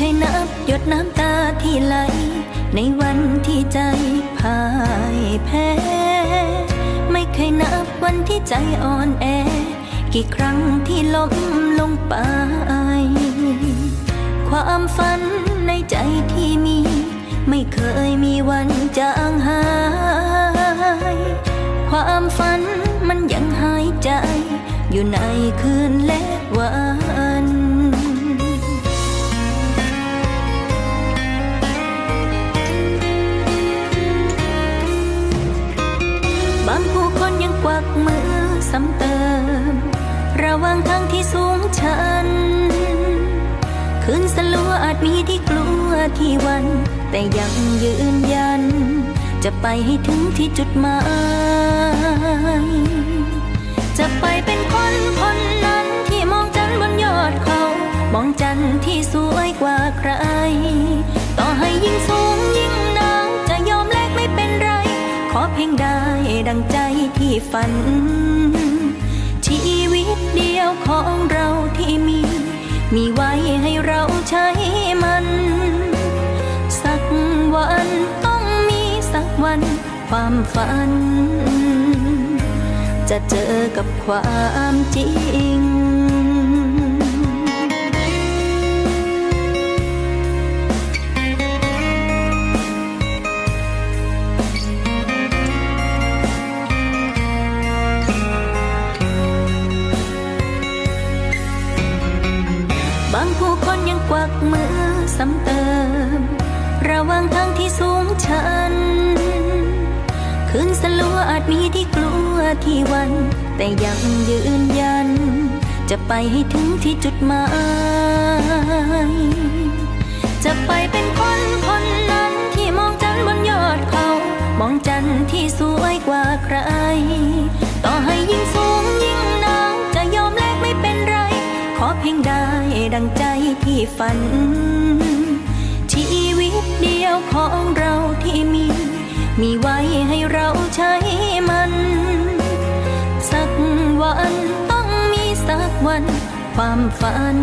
เคยนับหยดน้ำตาที่ไหล ในวันที่ใจพ่ายแพ้ ไม่เคยนับวันที่ใจอ่อนแอ กี่ครั้งที่ล้มลงไป ความฝันในใจที่มี ไม่เคยมีวันจางหาย ความฝันมันยังหายใจ อยู่ในคืนและวัน สลัวอาจมีที่กลัวที่วัน แต่ยังยืนยัน จะไปให้ถึงที่จุดหมาย จะไปเป็นคนคนนั้นที่มองจันบนยอดเขา มองจันที่สวยกว่าใคร ต่อให้ยิ่งสูงยิ่งหนาวจะยอมแลกไม่เป็นไร ขอเพียงได้ดังใจที่ฝัน ชีวิตเดียวของ มีไว้ให้เราใช้มัน สักวันต้องมีสักวันความฝัน จะเจอกับความจริง ผู้คนยังกวักมือซ้ำเติม ระว่างทางที่สูงชัน คืนสลัวอาจมีที่กลัวที่วัน แต่ยังยืนยัน จะไปให้ถึงที่จุดหมาย จะไปเป็นคนคนนั้นที่มองจันทร์บนยอดเขา มองจันทร์ที่สวยกว่าใคร ต่อให้ยิ่งสูงยิ่งหนาวจะยอมแลกไม่เป็นไร ขอเพียงได้ ดังใจที่ฝัน ชีวิตเดียวของเราที่มี มีไว้ให้เราใช้มัน สักวันต้องมีสักวัน ความฝัน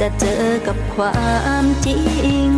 จะเจอกับความจริง